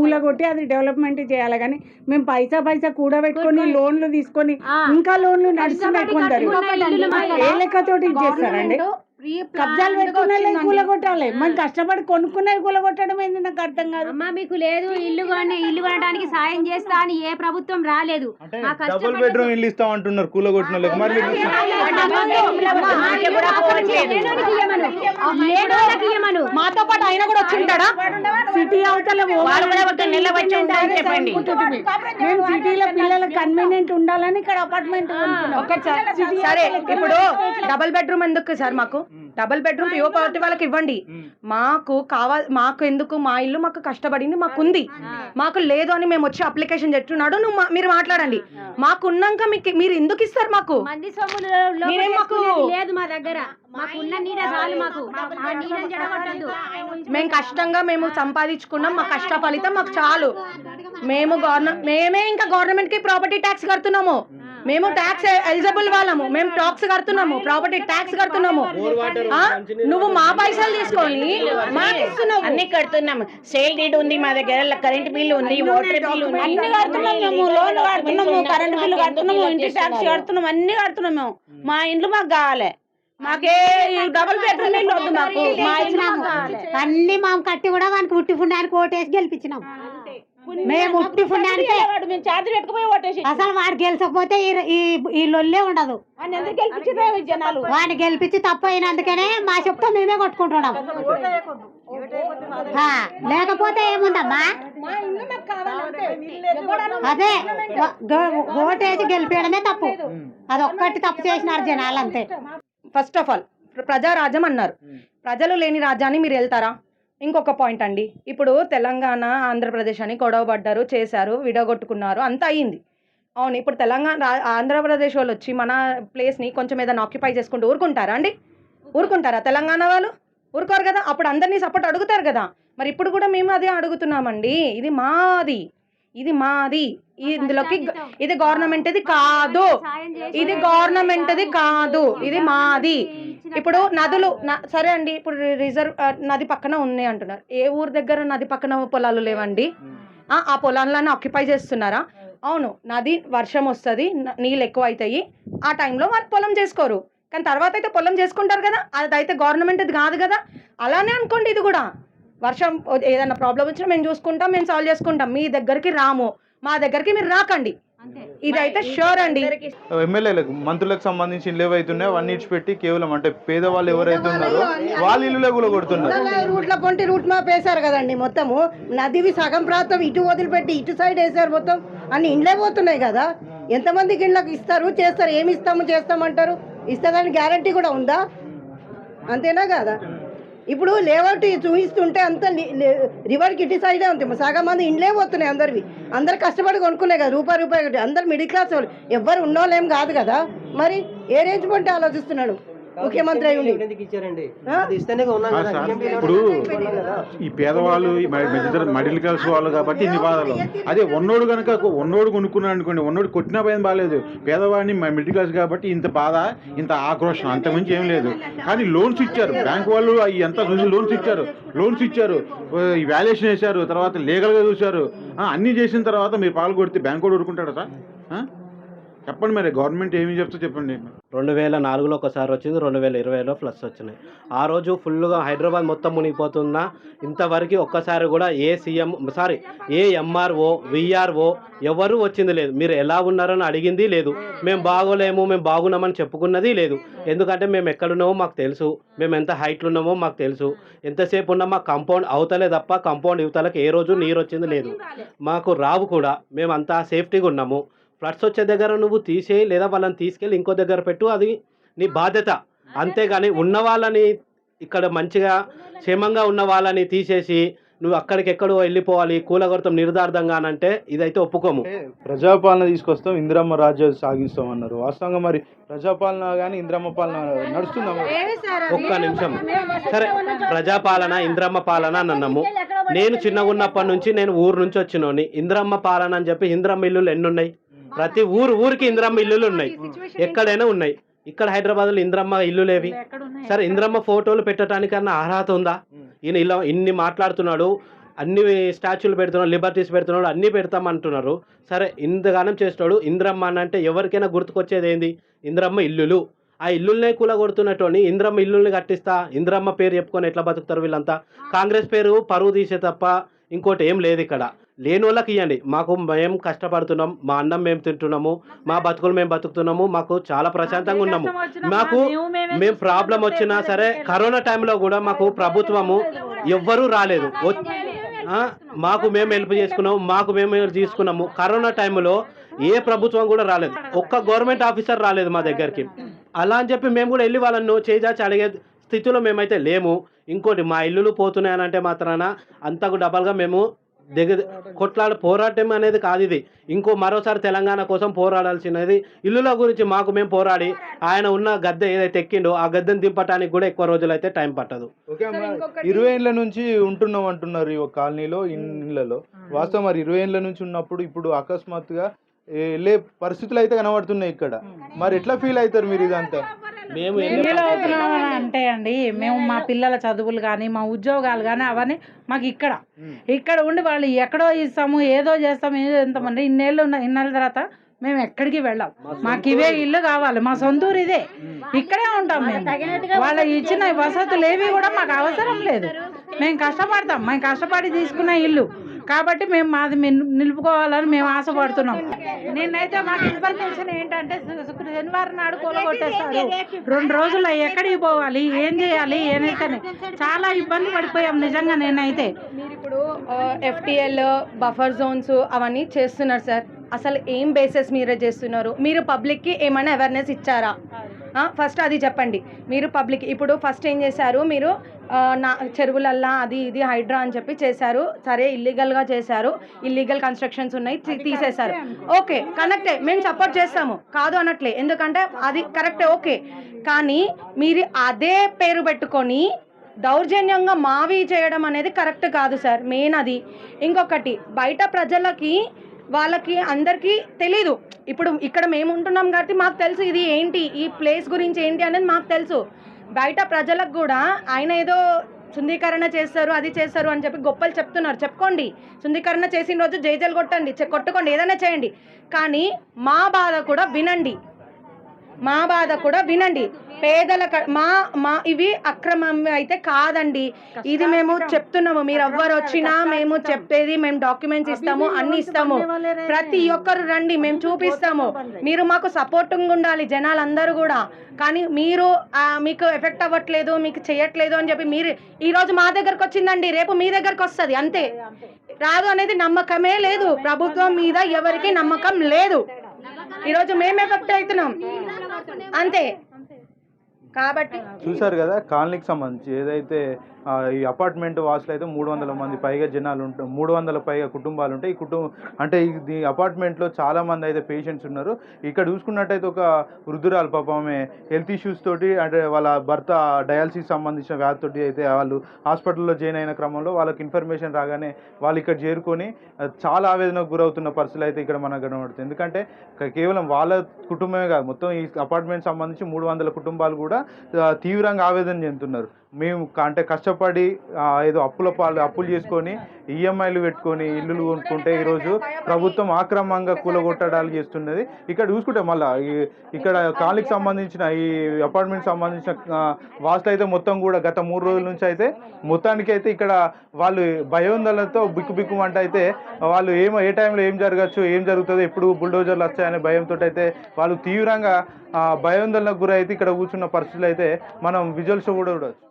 కూలగొట్టి అది డెవలప్మెంట్ చేయాలి. కానీ మేము పైసా పైసా కూడబెట్టుకొని లోన్లు తీసుకొని ఇంకా లోన్లు నడుస్తున్నాయి కొందరు ఏ లెక్కతోటి చేస్తారండి? కబ్జాలు పెట్టుకునే కూలగొట్టాలి మనం కష్టపడి కొనుక్కున్నవి కూలగొట్టడం ఏంది నాకు అర్థం కాదు అమ్మా మీకు లేదు ఇల్లు కొని ఇల్లు కొనడానికి సాయం చేస్తా అని ఏ ప్రభుత్వం రాలేదు మా డబుల్ బెడ్రూమ్ ఇల్లు ఇస్తాం అంటున్నారు కూల కొట్టిన వాళ్ళకి మరి మీరు. మాతో పాటు ఆయన కూడా వచ్చి ఉంటాడా సిటీ అవతల వాళ్ళు కూడా ఒక నెల వచ్చి ఉంటారని చెప్పండి. మేము సిటీలో పిల్లలకు కన్వీనియంట్ ఉండాలని ఇక్కడ అపార్ట్మెంట్ ఒకటి సార్ సరే ఇప్పుడు డబుల్ బెడ్రూమ్ ఎందుకు సార్ మాకు double bedroom P O party వాళ్ళకి ఇవ్వండి. మాకు కావాలి మాకు ఎందుకు మా ఇల్లు మాకు కష్టపడింది మాకు ఉంది మాకు లేదు అని మేము వచ్చి అప్లికేషన్ చెప్తున్నాడు నువ్వు మా- మీరు మాట్లాడండి. మాకు ఉన్నాక మీకు మీరు ఎందుకు ఇస్తారు మాకు? మాకు- వేసుకునేది లేదు మా దగ్గర. మాకు ఉన్న నీడ చాలు మాకు. మా నీడని జడగొట్టద్దు మేము కష్టంగా మేము సంపాదించుకున్నాం మా కష్ట ఫలితం మాకు చాలు. మేము గవర్నమెంట్ మేమే ఇంకా గవర్నమెంట్కి ప్రాపర్టీ ట్యాక్స్ కడుతున్నాము. మేము ట్యాక్స్ ఎలిజిబుల్ వాళ్ళము. మేము టాక్స్ కడుతున్నాము. ప్రాపర్టీ ట్యాక్స్ కడుతున్నాము? నువ్వు మా పైసలు తీసుకొని అన్ని కడుతున్నాం సేల్ డీడ్ ఉంది మా దగ్గర కరెంట్ బిల్ ఉంది వాటర్ బిల్ ఉంది. అన్ని కడుతున్నాం మేము లోన్ కడుతున్నాము కరెంట్ బిల్లు కడుతున్నాము ఇంటి ట్యాక్స్ కడుతున్నాము అన్ని కడుతున్నాము. మేము మా ఇండ్లు మాకు కావాలి. మాకే ఈ డబుల్ బెడ్రూమ్ ఇల్లు వద్దు మాకు. అన్ని మాకు కట్టి కూడా వానికి ఉట్టి పుణ్యానికి ఓటేసి గెలిపించినాం. మేము వాడు మేము ఛార్జ్ పెట్టుకుపోయి ఓటేసి అసలు వాడు గెలిచకపోతే ఈ- లొల్లే ఉండదు. జనాలు? వాడిని గెలిపించి తప్పు అయినందుకనే మా చెప్తా మేమే కొట్టుకుంటున్నాం. లేకపోతే ఏముందమ్మా? అదే ఓటేసి గెలిపేయడమే తప్పు. అదొక్కటి తప్పు చేసినారు జనాలు అంతే ఫస్ట్ ఆఫ్ ఆల్ ప్రజారాజ్యం అన్నారు. ప్రజలు లేని రాజ్యాన్ని మీరు వెళ్తారా? ఇంకొక పాయింట్ అండి. ఇప్పుడు తెలంగాణ ఆంధ్రప్రదేశ్ అని గొడవ పడ్డారు చేశారు విడగొట్టుకున్నారు అంత అయ్యింది. అవును ఇప్పుడు తెలంగాణ ఆంధ్రప్రదేశ్ వాళ్ళు వచ్చి మన ప్లేస్ని కొంచెం ఏదైనా ఆక్యుపై చేసుకుంటూ ఊరుకుంటారా అండి? ఊరుకుంటారా? తెలంగాణ వాళ్ళు? ఊరుకోరు కదా అప్పుడు అందరినీ సపోర్ట్ అడుగుతారు కదా. మరి ఇప్పుడు కూడా మేము అదే అడుగుతున్నామండి. ఇది మాది ఇది మాది. ఇందులోకి ఇది గవర్నమెంట్ ఇది కాదు. ఇది గవర్నమెంట్ ది కాదు. ఇది మాది. ఇప్పుడు నదులు న- సరే అండి ఇప్పుడు రిజర్వ్ నది పక్కన ఉన్నాయి అంటున్నారు. ఏ ఊరు దగ్గర నది పక్కన పొలాలు లేవండి? ఆ, పొలాలను ఆక్యుపై చేస్తున్నారా? అవును. నది వర్షం వస్తుంది నీళ్ళు ఎక్కువ అవుతాయి ఆ టైంలో వాళ్ళు పొలం చేసుకోరు. కానీ తర్వాత అయితే పొలం చేసుకుంటారు కదా అదైతే గవర్నమెంట్ ఇది కాదు కదా. అలానే అనుకోండి ఇది కూడా. వర్షం ఏదైనా ప్రాబ్లం వచ్చినా మేము చూసుకుంటాం మేము సాల్వ్ చేసుకుంటాం. మీ దగ్గరికి రాము. మా దగ్గరికి మీరు రాకండి. ఇదైతే షూర్ అండి. ఎమ్మెల్యేలకు మంత్రులకు సంబంధించి ఇల్లు ఏవైతున్నాయో అవన్నీ ఇచ్చిపెట్టి కేవలం అంటే పేదవాళ్ళు ఎవరైతే ఉన్నారో వాళ్ళ ఇల్లులే కూడా కొడుతున్నారు రూట్ల పొంటి రూట్ మ్యాప్ వేశారు కదండి మొత్తము. నదివి సగం ప్రాంతం ఇటు వదిలిపెట్టి ఇటు సైడ్ వేశారు మొత్తం. అన్ని ఇండ్లే పోతున్నాయి కదా. ఎంతమందికి ఇండ్లకు ఇస్తారు చేస్తారు ఏమి ఇస్తాము చేస్తామంటారు? ఇస్తుందని గ్యారంటీ కూడా ఉందా? అంతేనా కదా? ఇప్పుడు లేఅవుట్ చూపిస్తుంటే అంత రివర్ ఇటు సైడే ఉంది సగం మంది ఇండ్లే పోతున్నాయి అందరివి. అందరు కష్టపడి కొనుక్కునే కదా రూపాయి రూపాయి అందరు మిడిల్ క్లాస్ వాళ్ళు. ఎవ్వరు ఉన్నోళ్ళు కాదు కదా. మరి ఏ రేంజ్ పంటే ఆలోచిస్తున్నాడు? ముఖ్యమంత్రి ఇప్పుడు ఈ పేదవాళ్ళు మిడిల్ క్లాస్ వాళ్ళు కాబట్టి ఇన్ని బాధలు. అదే ఉన్నోడు కనుక ఉన్నోడు కొనుక్కున్నాడు అనుకోండి ఉన్నోడు కొట్టినా భయం బాగాలేదు పేదవాడిని మ- మిడిల్ క్లాస్ కాబట్టి ఇంత బాధ ఇంత ఆక్రోషం అంతకుమించి ఏం లేదు. కానీ లోన్స్ ఇచ్చారు. బ్యాంక్ వాళ్ళు అవి ఎంత చూసి లోన్స్ ఇచ్చారు? లోన్స్ ఇచ్చారు. ఈ వాల్యుయేషన్ వేశారు. తర్వాత లీగల్గా చూశారు. అన్నీ చేసిన తర్వాత మీరు పాలు కొడితే బ్యాంక్ కూడా ఊరుకుంటాడా సార్? ఆ? చెప్పండి మరి గవర్నమెంట్ ఏమి చెప్తా చెప్పండి. రెండు వేల నాలుగులో ఒకసారి వచ్చింది రెండు వేల ఇరవైలో ఫ్లస్ వచ్చినాయి. ఆ రోజు ఫుల్గా హైదరాబాద్ మొత్తం మునిగిపోతున్నా. ఇంతవరకు ఒక్కసారి కూడా ఏ సీఎం సారీ ఏ ఎంఆర్ఓ విఆర్ఓ ఎవరు వచ్చింది లేదు. మీరు ఎలా ఉన్నారని అడిగింది లేదు. మేము బాగోలేము మేము బాగున్నామని చెప్పుకున్నది లేదు. ఎందుకంటే మేము ఎక్కడున్నామో మాకు తెలుసు. మేము ఎంత హైట్లు ఉన్నామో మాకు తెలుసు. ఎంతసేపు ఉన్నా మా కంపౌండ్ అవతలే తప్ప కంపౌండ్ ఇవతలకు ఏ రోజు నీరు వచ్చింది లేదు. మాకు రావు కూడా. మేము అంతా సేఫ్టీగా ఉన్నాము. ఫ్లడ్స్ వచ్చే దగ్గర నువ్వు తీసేయి లేదా వాళ్ళని తీసుకెళ్ళి ఇంకో దగ్గర పెట్టు అది నీ బాధ్యత. అంతేగాని ఉన్న వాళ్ళని ఇక్కడ మంచిగా క్షేమంగా ఉన్న వాళ్ళని తీసేసి నువ్వు అక్కడికి ఎక్కడో వెళ్ళిపోవాలి కూలగొడతాం నిర్దార్థంగా అని అంటే ఇదైతే ఒప్పుకోము. ప్రజాపాలన తీసుకొస్తాం ఇందిరమ్మ రాజ్యం సాగిస్తాం అన్నారు వాస్తవంగా మరి ప్రజాపాలన కానీ ఇందిరమ్మ పాలన నడుస్తుందా? ఒక్క నిమిషం. సరే ప్రజాపాలన ఇంద్రమ్మ పాలన అని అన్నాము. నేను చిన్నగా ఉన్నప్పటి నుంచి నేను ఊరు నుంచి వచ్చినోని. ఇంద్రమ్మ పాలన అని చెప్పి ఇంద్రమ్మ ఇల్లులు ఎన్ని ఉన్నాయి ప్రతి ఊరు ఊరికి ఇంద్రమ్మ ఇల్లులు ఉన్నాయి. ఎక్కడైనా ఉన్నాయి. ఇక్కడ హైదరాబాద్లో ఇంద్రమ్మ ఇల్లు లేవి సరే ఇంద్రమ్మ ఫోటోలు పెట్టడానికన్నా అర్హత ఉందా? ఈయన ఇలా ఇన్ని మాట్లాడుతున్నాడు అన్ని స్టాచ్యూలు పెడుతున్నాడు లిబర్టీస్ పెడుతున్నాడు అన్నీ పెడతామంటున్నారు. సరే ఇంతగానం చేస్తాడు. ఇంద్రమ్మ అని అంటే ఎవరికైనా గుర్తుకొచ్చేది ఏంది? ఇంద్రమ్మ ఇల్లులు. ఆ ఇల్లుల్నే కూల కొడుతున్నటువంటి ఇంద్రమ్మ ఇల్లుల్ని కట్టిస్తా. ఇంద్రమ్మ పేరు చెప్పుకొని ఎట్లా బతుకుతారు వీళ్ళంతా? కాంగ్రెస్ పేరు పరువు తీసే తప్ప ఇంకోటి ఏం లేదు ఇక్కడ. లేని వాళ్ళకి ఇవ్వండి మాకు మేము కష్టపడుతున్నాం మా అన్నం మేము తింటున్నాము మా బతుకులు మేము బతుకుతున్నాము మాకు చాలా ప్రశాంతంగా ఉన్నాము. మాకు మేము ప్రాబ్లం వచ్చినా సరే కరోనా టైంలో కూడా మాకు ప్రభుత్వము ఎవ్వరూ రాలేదు. మాకు మేము హెల్ప్ చేసుకున్నాము మాకు మేము తీసుకున్నాము. కరోనా టైంలో ఏ ప్రభుత్వం కూడా రాలేదు. ఒక్క గవర్నమెంట్ ఆఫీసర్ రాలేదు మా దగ్గరికి. అలా అని చెప్పి మేము కూడా వెళ్ళి వాళ్ళను చేజాచి అడిగే స్థితిలో మేమైతే లేము. ఇంకోటి మా ఇల్లులు పోతున్నాయనంటే మాత్రాన అంతకు డబల్గా మేము దగ్గర కొట్లాడ పోరాటం అనేది కాదు ఇది. ఇంకో మరోసారి తెలంగాణ కోసం పోరాడాల్సినది ఇల్లుల గురించి మాకు మేము పోరాడి ఆయన ఉన్న గద్దె ఏదైతే ఎక్కిండో ఆ గద్దెను దింపడానికి కూడా ఎక్కువ రోజులైతే టైం పట్టదు. ఇరవై ఏళ్ళ నుంచి ఉంటున్నాం అంటున్నారు ఈ కాలనీలో ఇళ్ళలో వాస్తవం మరి ఇరవై ఏళ్ళ నుంచి ఉన్నప్పుడు ఇప్పుడు అకస్మాత్తుగా ఏ- వెళ్ళే పరిస్థితులు అయితే కనబడుతున్నాయి ఇక్కడ. మరి ఎట్లా ఫీల్ అవుతారు మీరు ఇదంతా? మేము ఎన్నిలో అవుతున్నామని అంటే అండి మేము మా పిల్లల చదువులు కానీ మా ఉద్యోగాలు కానీ అవన్నీ మాకు ఇక్కడ. ఇక్కడ ఉండి వాళ్ళు ఎక్కడో ఇస్తాము ఏదో చేస్తాము ఏదో ఎంతమంది ఇన్నేళ్ళు ఉన్న ఇన్నేళ్ళ తర్వాత మేము ఎక్కడికి వెళ్ళాం. మాకు ఇవే ఇల్లు కావాలి మా సొంత ఊరు ఇదే ఇక్కడే ఉంటాం మేము. వాళ్ళ ఇచ్చిన వసతులు ఏవి కూడా మాకు అవసరం లేదు. మేము కష్టపడతాం మేము కష్టపడి తీసుకున్న ఇల్లు. కాబట్టి మేము మాది మిన్- నిలుపుకోవాలని మేము ఆశపడుతున్నాం. నిన్నైతే మాకు ఇన్ఫర్మేషన్ ఏంటంటే శనివారం నాడు కొలగొట్టేస్తారు రెండు రోజులు ఎక్కడికి పోవాలి? ఏం చేయాలి? ఏనైతే చాలా ఇబ్బంది పడిపోయాం నిజంగా నేనైతే. మీరు ఇప్పుడు ఎఫ్టిఎల్ బఫర్ జోన్స్ అవన్నీ చేస్తున్నారు సార్. అసలు ఏం బేసెస్ మీరే చేస్తున్నారు? మీరు పబ్లిక్కి ఏమైనా అవేర్నెస్ ఇచ్చారా? ఫస్ట్ అది చెప్పండి. మీరు పబ్లిక్ ఇప్పుడు ఫస్ట్ ఏం చేశారు? మీరు నా చెరువులల్లా అది ఇది హైడ్రా అని చెప్పి చేశారు. సరే ఇల్లీగల్గా చేశారు. ఇల్లీగల్ కన్స్ట్రక్షన్స్ ఉన్నాయి. తీసేశారు. ఓకే కరెక్టే మేము సపోర్ట్ చేస్తాము. కాదు అనట్లే. ఎందుకంటే అది కరెక్టే ఓకే కానీ మీరు అదే పేరు పెట్టుకొని దౌర్జన్యంగా మావి చేయడం అనేది కరెక్ట్ కాదు సార్ మెయిన్ అది. ఇంకొకటి బయట ప్రజలకి వాళ్ళకి అందరికీ తెలీదు. ఇప్పుడు ఇక్కడ మేము ఉంటున్నాం కాబట్టి మాకు తెలుసు ఇది ఏంటి ఈ ప్లేస్ గురించి ఏంటి అనేది మాకు తెలుసు. బయట ప్రజలకు కూడా ఆయన ఏదో శుద్ధీకరణ చేస్తారు అది చేస్తారు అని చెప్పి గొప్పలు చెప్తున్నారు. చెప్పుకోండి. శుద్ధీకరణ చేసిన రోజు జైజలు కొట్టండి చె- కొట్టుకోండి ఏదైనా చేయండి. కానీ మా బాధ కూడా వినండి. మా బాధ కూడా వినండి. పేదల మా మా ఇవి అక్రమం అయితే కాదండి. ఇది మేము చెప్తున్నాము. మీరు ఎవ్వరు వచ్చినా మేము చెప్పేది మేము డాక్యుమెంట్స్ ఇస్తాము అన్ని ఇస్తాము. ప్రతి ఒక్కరు రండి మేము చూపిస్తాము. మీరు మాకు సపోర్టింగ్ ఉండాలి జనాలందరూ కూడా. కానీ మీరు మీకు ఎఫెక్ట్ అవ్వట్లేదు మీకు చేయట్లేదు అని చెప్పి మీరు ఈ రోజు మా దగ్గరకు వచ్చిందండి. రేపు మీ దగ్గరకు వస్తుంది అంతే. రాదు అనేది నమ్మకమే లేదు. ప్రభుత్వం మీద ఎవరికి నమ్మకం లేదు. ఈరోజు మేము ఎఫెక్ట్ అవుతున్నాం. అంతే. కాబట్టి చూసారు కదా కాలనీకి సంబంధించి ఏదైతే ఈ అపార్ట్మెంట్ వాసులు అయితే మూడు వందల మంది పైగా జనాలు ఉంటారు మూడు వందల పైగా కుటుంబాలు ఉంటాయి ఈ కుటుంబం అంటే ఈ అపార్ట్మెంట్లో చాలామంది అయితే పేషెంట్స్ ఉన్నారు. ఇక్కడ చూసుకున్నట్టయితే ఒక వృద్ధురాలు పాపమే ఆమె హెల్త్ ఇష్యూస్ తోటి అంటే వాళ్ళ భర్త డయాలసిస్ సంబంధించిన వ్యాధితోటి అయితే వాళ్ళు హాస్పిటల్లో జాయిన్ అయిన క్రమంలో వాళ్ళకి ఇన్ఫర్మేషన్ రాగానే వాళ్ళు ఇక్కడ చేరుకొని చాలా ఆవేదనకు గురవుతున్న పరిస్థితులు అయితే ఇక్కడ మనకు కనబడుతుంది. ఎందుకంటే కేవలం వాళ్ళ కుటుంబమే కాదు మొత్తం ఈ అపార్ట్మెంట్ సంబంధించి మూడు వందల కుటుంబాలు కూడా తీవ్రంగా ఆవేదన చెందుతున్నారు. మేము అంటే కష్టపడి ఏదో అప్పుల పాలు అప్పులు చేసుకొని ఈఎంఐలు పెట్టుకొని ఇల్లులు కొనుక్కుంటే ఈరోజు ప్రభుత్వం ఆక్రమంగా కూలగొట్టడాలు చేస్తున్నది. ఇక్కడ చూసుకుంటే మళ్ళీ ఇక్కడ కాలనీకి సంబంధించిన ఈ అపార్ట్మెంట్ సంబంధించిన వాసులు అయితే మొత్తం కూడా గత మూడు రోజుల నుంచి అయితే మొత్తానికి అయితే ఇక్కడ వాళ్ళు భయోందలతో బిక్కు బిక్కుమంట అయితే వాళ్ళు ఏం ఏ టైంలో ఏం జరగచ్చు ఏం జరుగుతుందో ఎప్పుడు బుల్డోజర్లు వస్తాయనే భయంతో అయితే వాళ్ళు తీవ్రంగా భయోందలకు గురైతే ఇక్కడ కూర్చున్న పరిస్థితులు అయితే మనం విజువల్స్ కూడా చూడవచ్చు